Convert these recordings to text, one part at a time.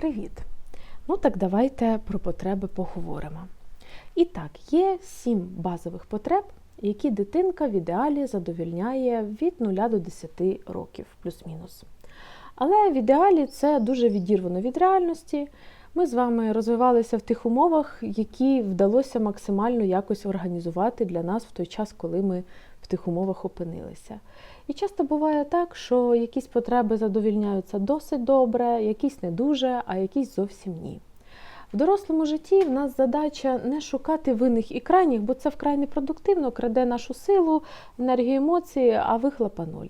Привіт! Ну так давайте про потреби поговоримо. І так, є сім базових потреб, які дитинка в ідеалі задовільняє від 0 до 10 років, плюс-мінус. Але в ідеалі це дуже відірвано від реальності. Ми з вами розвивалися в тих умовах, які вдалося максимально якось організувати для нас в той час, коли ми в тих умовах опинилися. І часто буває так, що якісь потреби задовільняються досить добре, якісь не дуже, а якісь зовсім ні. В дорослому житті в нас задача не шукати винних і крайніх, бо це вкрай непродуктивно, краде нашу силу, енергію емоції, а вихлопа нуль.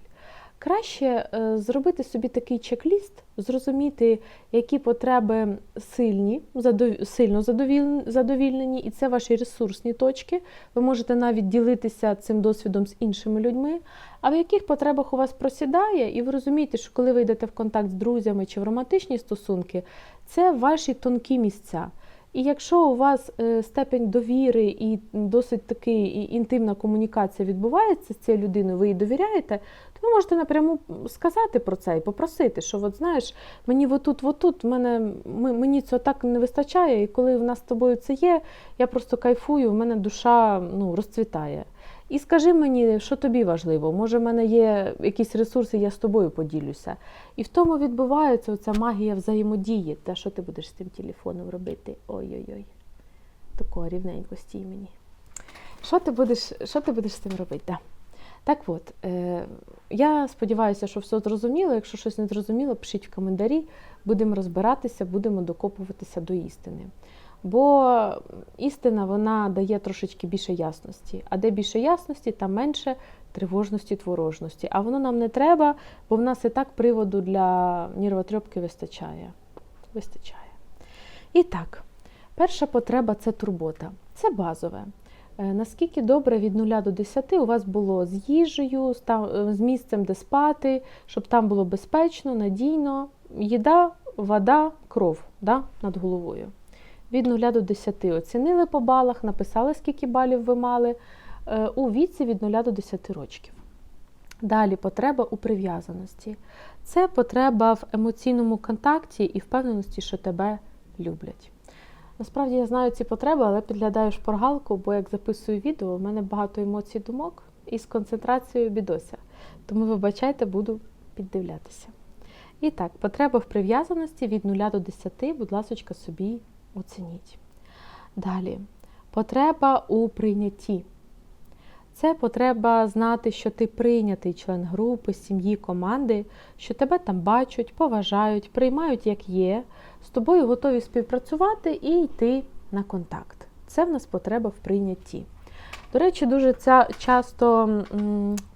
Краще е, зробити собі такий чек-ліст, зрозуміти, які потреби сильні, задов- сильно задовіль- задовільнені, і це ваші ресурсні точки. Ви можете навіть ділитися цим досвідом з іншими людьми. А в яких потребах у вас просідає, і ви розумієте, що коли ви йдете в контакт з друзями чи в романтичні стосунки, це ваші тонкі місця. І якщо у вас е, степень довіри і досить такий інтимна комунікація відбувається з цією людиною, ви їй довіряєте, то ви можете напряму сказати про це і попросити, що от знаєш, мені отут, отут, мене, мені цього так не вистачає, і коли в нас з тобою це є, я просто кайфую, в мене душа ну, розцвітає. І скажи мені, що тобі важливо, може, в мене є якісь ресурси, я з тобою поділюся. І в тому відбувається оця магія взаємодії, те, що ти будеш з тим телефоном робити. Ой-ой-ой. Такого рівненько стій мені. Що ти будеш, що ти будеш з цим робити? Да. Так от, е, я сподіваюся, що все зрозуміло. Якщо щось не зрозуміло, пишіть в коментарі, будемо розбиратися, будемо докопуватися до істини. Бо істина вона дає трошечки більше ясності. А де більше ясності, там менше тривожності, творожності. А воно нам не треба, бо в нас і так приводу для нервотрьопки вистачає. Вистачає. І так, перша потреба це турбота. Це базове. Е, Наскільки добре від 0 до 10 у вас було з їжею, е, з місцем, де спати, щоб там було безпечно, надійно, їда, вода, кров да, над головою. Від 0 до 10 оцінили по балах, написали, скільки балів ви мали е, у віці від 0 до 10 років. Далі потреба у прив'язаності. Це потреба в емоційному контакті і впевненості, що тебе люблять. Насправді я знаю ці потреби, але підглядаю шпоргалку, бо як записую відео, в мене багато емоцій думок і з концентрацією бідося. Тому, вибачайте, буду піддивлятися. І так, потреба в прив'язаності від 0 до 10, будь ласка, собі оцініть. Далі, потреба у прийнятті. Це потреба знати, що ти прийнятий член групи, сім'ї, команди, що тебе там бачать, поважають, приймають як є, з тобою готові співпрацювати і йти на контакт. Це в нас потреба в прийнятті. До речі, дуже ця, часто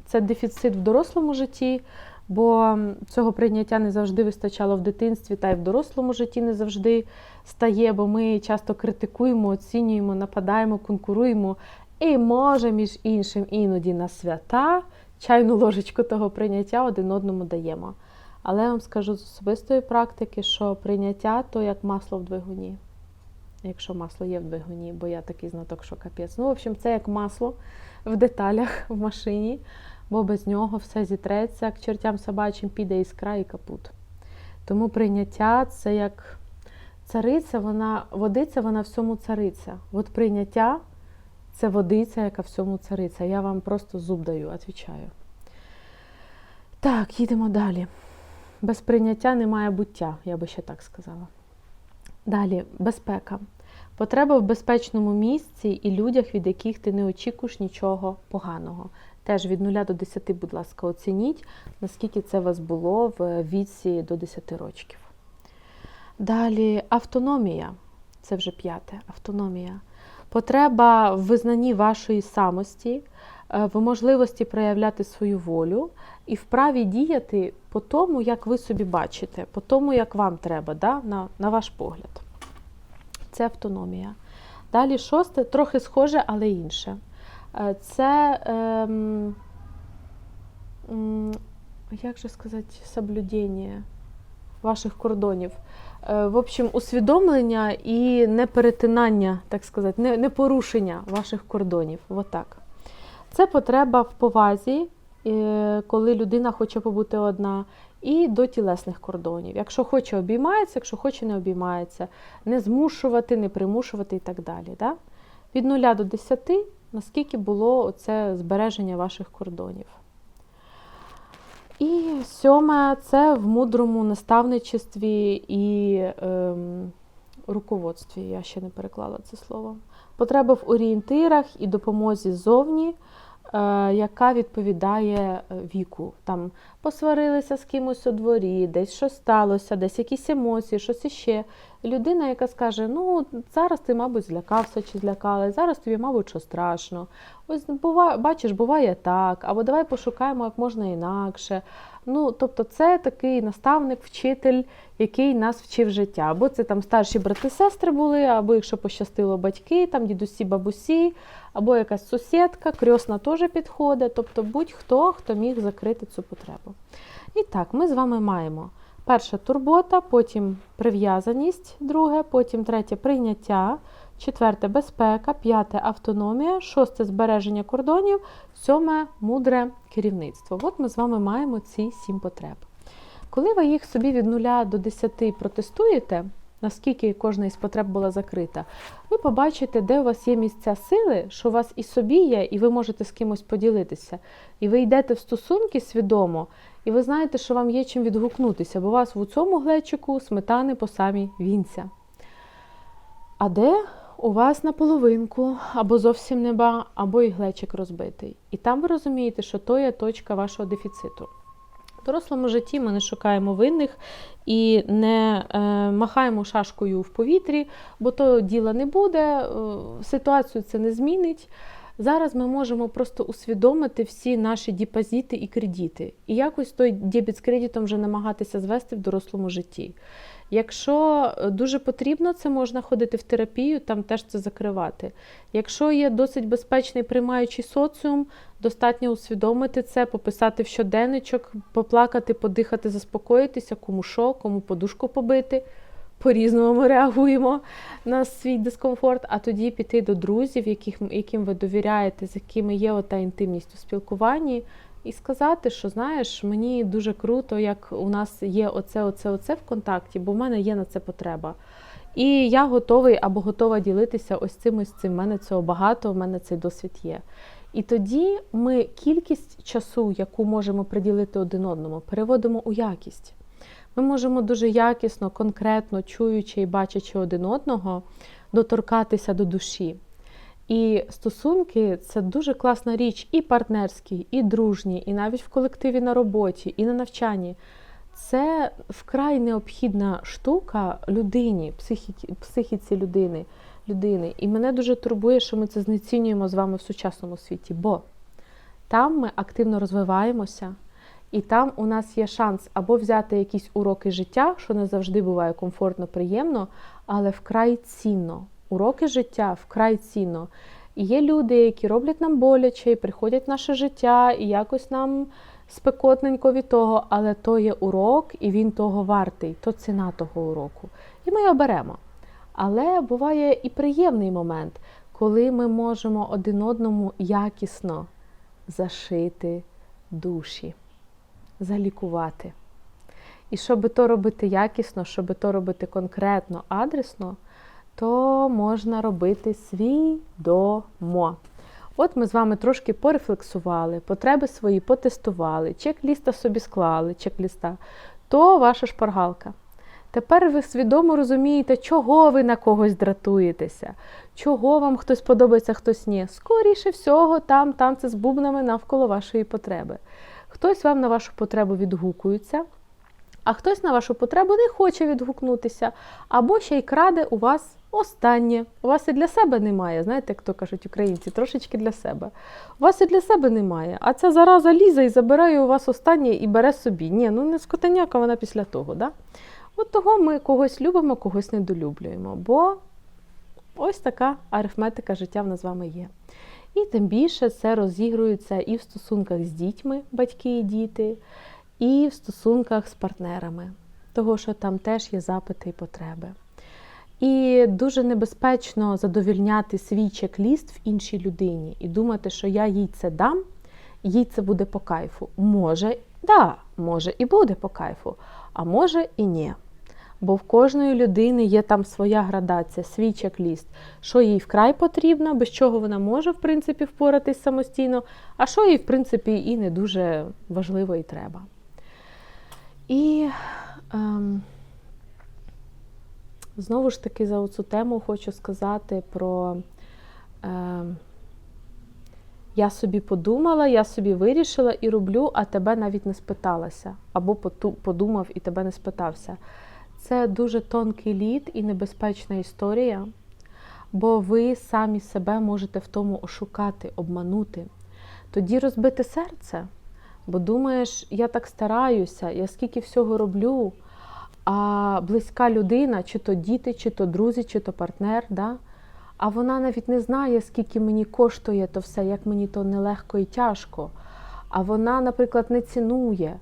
це дефіцит в дорослому житті, бо цього прийняття не завжди вистачало в дитинстві, та й в дорослому житті не завжди стає, бо ми часто критикуємо, оцінюємо, нападаємо, конкуруємо. І може, між іншим, іноді на свята чайну ложечку того прийняття один одному даємо. Але я вам скажу з особистої практики, що прийняття то як масло в двигуні. Якщо масло є в двигуні, бо я такий знаток, що капець. Ну, в общем, це як масло в деталях в машині, бо без нього все зітреться, к чертям собачим піде іскра і капут. Тому прийняття це як цариця, вона водиця, вона всьому цариця. От прийняття це водиця, яка всьому цариця. Я вам просто зуб даю, відповідаю. Так, їдемо далі. Без прийняття немає буття, я би ще так сказала. Далі, безпека. Потреба в безпечному місці і людях, від яких ти не очікуєш нічого поганого. Теж від 0 до 10, будь ласка, оцініть, наскільки це у вас було в віці до 10 років. Далі автономія. Це вже п'яте. Автономія. Потреба в визнанні вашої самості, е, в можливості проявляти свою волю і вправі діяти по тому, як ви собі бачите, по тому, як вам треба, да? на, на ваш погляд. Це автономія. Далі шосте, трохи схоже, але інше. Е, Це, ем, як же сказати, соблюдення ваших кордонів. Е, В общем, усвідомлення і неперетинання, так сказати, не, не порушення ваших кордонів. Отак. Це потреба в повазі, е, коли людина хоче побути одна, і до тілесних кордонів. Якщо хоче, обіймається, якщо хоче, не обіймається. Не змушувати, не примушувати і так далі. Да? Від 0 до 10, наскільки було це збереження ваших кордонів. І сьоме це в мудрому наставничестві і ем, руководстві. Я ще не переклала це слово. Потреба в орієнтирах і допомозі ззовні, яка відповідає е, віку. Там посварилися з кимось у дворі, десь щось сталося, десь якісь емоції, щось іще. Людина, яка скаже: ну зараз ти, мабуть, злякався чи злякала, зараз тобі, мабуть, що страшно. Ось буває, бачиш, буває так, або давай пошукаємо як можна інакше. Ну, тобто, це такий наставник, вчитель, який нас вчив життя. Або це там старші брати-сестри були, або якщо пощастило батьки, там дідусі, бабусі, або якась сусідка, крьосна теж підходить. Тобто будь-хто, хто міг закрити цю потребу. І так, ми з вами маємо перша турбота, потім прив'язаність, друге, потім третє прийняття, четверте безпека, п'яте автономія, шосте збереження кордонів, сьоме мудре керівництво. От ми з вами маємо ці сім потреб. Коли ви їх собі від 0 до 10 протестуєте, наскільки кожна із потреб була закрита, ви побачите, де у вас є місця сили, що у вас і собі є, і ви можете з кимось поділитися. І ви йдете в стосунки свідомо, і ви знаєте, що вам є чим відгукнутися, бо у вас в цьому глечику сметани по самі вінця. А де у вас на половинку, або зовсім неба, або і глечик розбитий. І там ви розумієте, що то є точка вашого дефіциту. В дорослому житті ми не шукаємо винних і не е, махаємо шашкою в повітрі, бо то діла не буде, е, ситуацію це не змінить. Зараз ми можемо просто усвідомити всі наші депозити і кредити, і якось той дебіт з кредитом вже намагатися звести в дорослому житті. Якщо дуже потрібно, це можна ходити в терапію, там теж це закривати. Якщо є досить безпечний приймаючий соціум, достатньо усвідомити це, пописати в щоденничок, поплакати, подихати, заспокоїтися, кому що, кому подушку побити. По-різному ми реагуємо на свій дискомфорт, а тоді піти до друзів, яких, яким ви довіряєте, з якими є ота інтимність у спілкуванні, і сказати, що знаєш, мені дуже круто, як у нас є оце, оце, оце в контакті, бо в мене є на це потреба. І я готовий або готова ділитися ось цим ось цим. У мене цього багато, в мене цей досвід є. І тоді ми кількість часу, яку можемо приділити один одному, переводимо у якість. Ми можемо дуже якісно, конкретно, чуючи і бачачи один одного, доторкатися до душі. І стосунки це дуже класна річ, і партнерські, і дружні, і навіть в колективі на роботі, і на навчанні. Це вкрай необхідна штука людині, психіці, психіці людини, людини. І мене дуже турбує, що ми це знецінюємо з вами в сучасному світі, бо там ми активно розвиваємося, і там у нас є шанс або взяти якісь уроки життя, що не завжди буває комфортно, приємно, але вкрай цінно. Уроки життя вкрай цінно. І є люди, які роблять нам боляче, і приходять в наше життя, і якось нам спекотненько від того, але то є урок, і він того вартий, то ціна того уроку. І ми його беремо. Але буває і приємний момент, коли ми можемо один одному якісно зашити душі, залікувати. І щоб то робити якісно, щоб то робити конкретно, адресно, то можна робити свідомо. От ми з вами трошки порефлексували, потреби свої потестували, чек-ліста собі склали, чек-ліста, то ваша шпаргалка. Тепер ви свідомо розумієте, чого ви на когось дратуєтеся, чого вам хтось подобається, хтось ні. Скоріше всього, там танці з бубнами навколо вашої потреби. Хтось вам на вашу потребу відгукується, а хтось на вашу потребу не хоче відгукнутися, або ще й краде у вас останнє. У вас і для себе немає, знаєте, як то кажуть українці, трошечки для себе. У вас і для себе немає. А ця зараза лізе і забирає у вас останнє і бере собі. Ні, ну не скотаняка вона після того. Да? От того ми когось любимо, когось недолюблюємо. Бо ось така арифметика життя в нас з вами є. І тим більше це розігрується і в стосунках з дітьми, батьки і діти, і в стосунках з партнерами, того, що там теж є запити і потреби. І дуже небезпечно задовільняти свій чек-ліст в іншій людині і думати, що я їй це дам, їй це буде по кайфу. Може Да, може і буде по кайфу, а може і ні. Бо в кожної людини є там своя градація, свій чек-ліст, що їй вкрай потрібно, без чого вона може, в принципі, впоратись самостійно, а що їй, в принципі, і не дуже важливо і треба. І ем, знову ж таки за цю тему хочу сказати про. Ем, я собі подумала, я собі вирішила і роблю, а тебе навіть не спиталася. Або подумав і тебе не спитався. Це дуже тонкий лід і небезпечна історія, бо ви самі себе можете в тому ошукати, обманути. Тоді розбити серце, бо думаєш, я так стараюся, я скільки всього роблю, а близька людина, чи то діти, чи то друзі, чи то партнер, да? а вона навіть не знає, скільки мені коштує то все, як мені то нелегко і тяжко. А вона, наприклад, не цінує.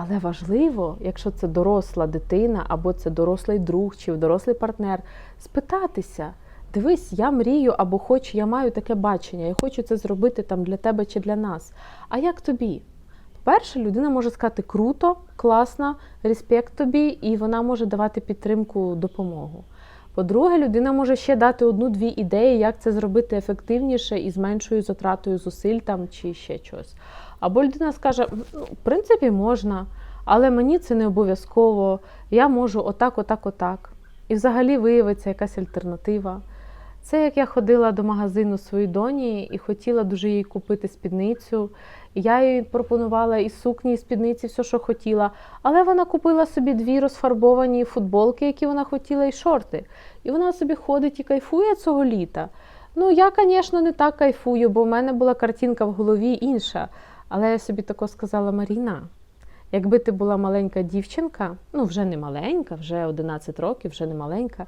Але важливо, якщо це доросла дитина, або це дорослий друг чи дорослий партнер, спитатися: дивись, я мрію або хочу, я маю таке бачення, я хочу це зробити там для тебе чи для нас. А як тобі? По-перше, людина може сказати круто, класно, респект тобі, і вона може давати підтримку, допомогу. По-друге, людина може ще дати одну-дві ідеї, як це зробити ефективніше і з меншою затратою зусиль там чи ще щось. Або людина скаже, ну, в принципі, можна, але мені це не обов'язково, я можу отак, отак, отак. І взагалі виявиться якась альтернатива. Це як я ходила до магазину своїй доні і хотіла дуже їй купити спідницю. Я їй пропонувала і сукні, і спідниці, все, що хотіла. Але вона купила собі дві розфарбовані футболки, які вона хотіла, і шорти. І вона собі ходить і кайфує цього літа. Ну, я, звісно, не так кайфую, бо в мене була картинка в голові інша. Але я собі тако сказала, Маріна, якби ти була маленька дівчинка, ну вже не маленька, вже 11 років, вже не маленька.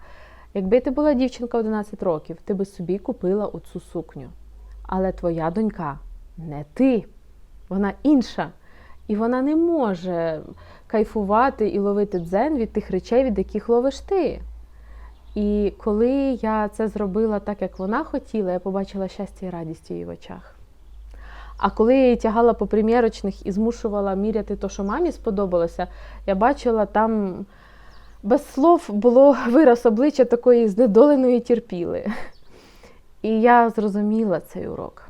Якби ти була дівчинка 11 років, ти би собі купила оцю сукню. Але твоя донька не ти, вона інша. І вона не може кайфувати і ловити дзен від тих речей, від яких ловиш ти. І коли я це зробила так, як вона хотіла, я побачила щастя і радість в її очах. А коли я її тягала по примірочних і змушувала міряти те, що мамі сподобалося, я бачила там без слов було вираз обличчя такої знедоленої терпіли. І я зрозуміла цей урок.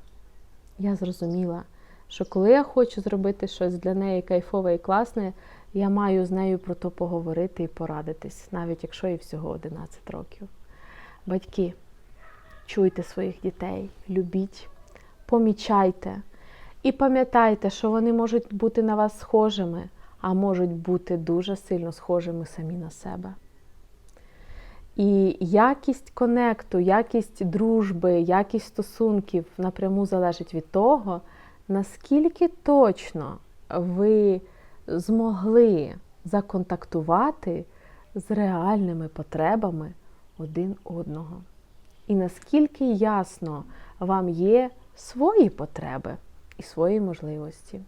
Я зрозуміла, що коли я хочу зробити щось для неї кайфове і класне, я маю з нею про то поговорити і порадитись, навіть якщо їй всього 11 років. Батьки, чуйте своїх дітей, любіть, помічайте і пам'ятайте, що вони можуть бути на вас схожими, а можуть бути дуже сильно схожими самі на себе. І якість конекту, якість дружби, якість стосунків напряму залежить від того, наскільки точно ви змогли законтактувати з реальними потребами один одного. І наскільки ясно вам є свої потреби і свої можливості.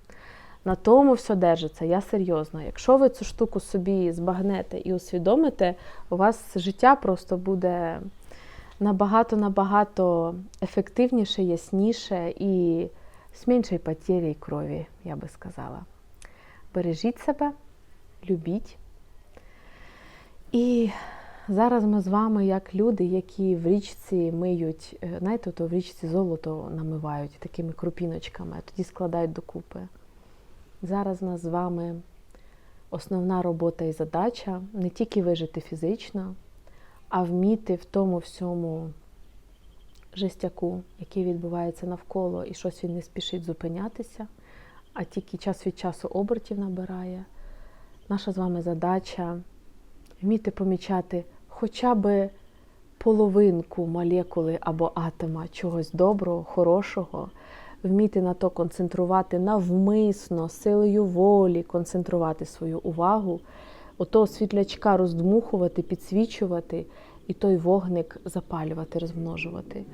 На тому все держиться, я серйозно. Якщо ви цю штуку собі збагнете і усвідомите, у вас життя просто буде набагато-набагато ефективніше, ясніше і з меншою потєрі крові, я би сказала. Бережіть себе, любіть. І зараз ми з вами, як люди, які в річці миють, е, знаєте, то в річці золото намивають такими крупіночками, а тоді складають докупи. Зараз у нас з вами основна робота і задача не тільки вижити фізично, а вміти в тому всьому жестяку, який відбувається навколо, і щось він не спішить зупинятися, а тільки час від часу обертів набирає. Наша з вами задача вміти помічати хоча б половинку молекули або атома чогось доброго, хорошого вміти на то концентрувати навмисно, силою волі, концентрувати свою увагу, ото світлячка роздмухувати, підсвічувати і той вогник запалювати, розмножувати.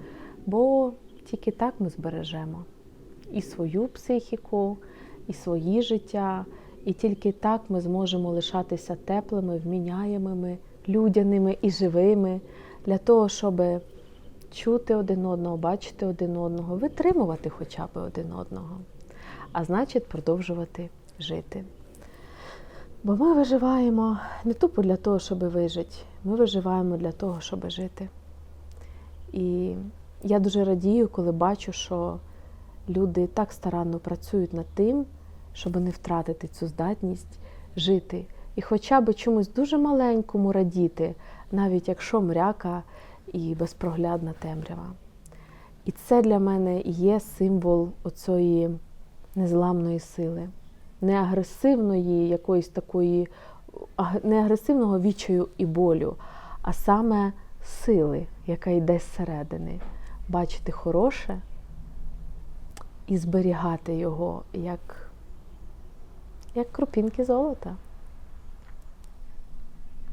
Бо тільки так ми збережемо і свою психіку, і свої життя, і тільки так ми зможемо лишатися теплими, вміняємими, людяними і живими для того, щоби чути один одного, бачити один одного, витримувати хоча б один одного, а значить, продовжувати жити. Бо ми виживаємо не тупо для того, щоб вижити, ми виживаємо для того, щоб жити. І я дуже радію, коли бачу, що люди так старанно працюють над тим, щоб не втратити цю здатність жити. І хоча б чомусь дуже маленькому радіти, навіть якщо мряка і безпроглядна темрява. І це для мене є символ оцієї незламної сили, не агресивної якоїсь такої, аг- не агресивного відчаю і болю, а саме сили, яка йде зсередини. Бачити хороше і зберігати його як, як крупінки золота.